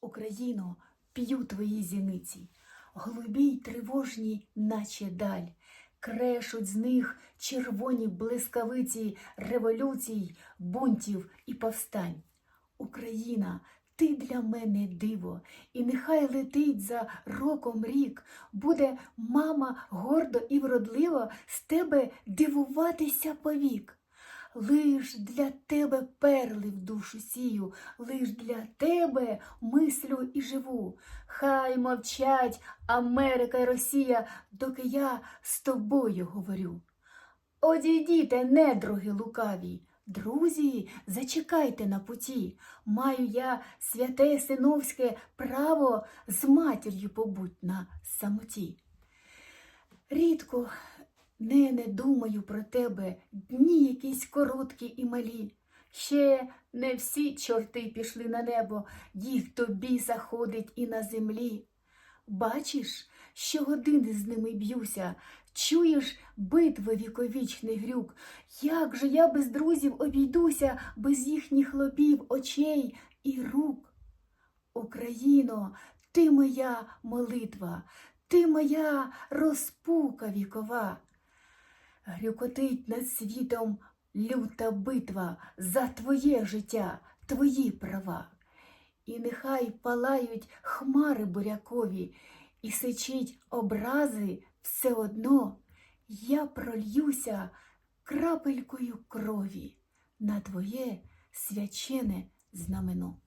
Україно, п'ю твої зіниці, голубі й тривожні, наче даль, крешуть з них червоні блискавиці революцій, бунтів і повстань. Україна, ти для мене диво, і нехай летить за роком рік, буде мама гордо і вродливо з тебе дивуватися повік. Лиш для тебе перли в душу сію, лиш для тебе мислю і живу. Хай мовчать Америка й Росія, доки я з тобою говорю. Одійдіте, недруги лукаві, друзі, зачекайте на путі. Маю я святе синовське право з матір'ю побуть на самоті. Рідко не, не думаю про тебе, дні якісь короткі і малі. Ще не всі чорти пішли на небо, їх тобі заходить і на землі. Бачиш, щогодини з ними б'юся, чуєш битви віковічний грюк. Як же я без друзів обійдуся, без їхніх лобів, очей і рук? Україно, ти моя молитва, ти моя розпука вікова. Грюкотить над світом люта битва за твоє життя, твої права. І нехай палають хмари бурякові, і сичить образи все одно, я прольюся крапелькою крові на твоє свячене знамено.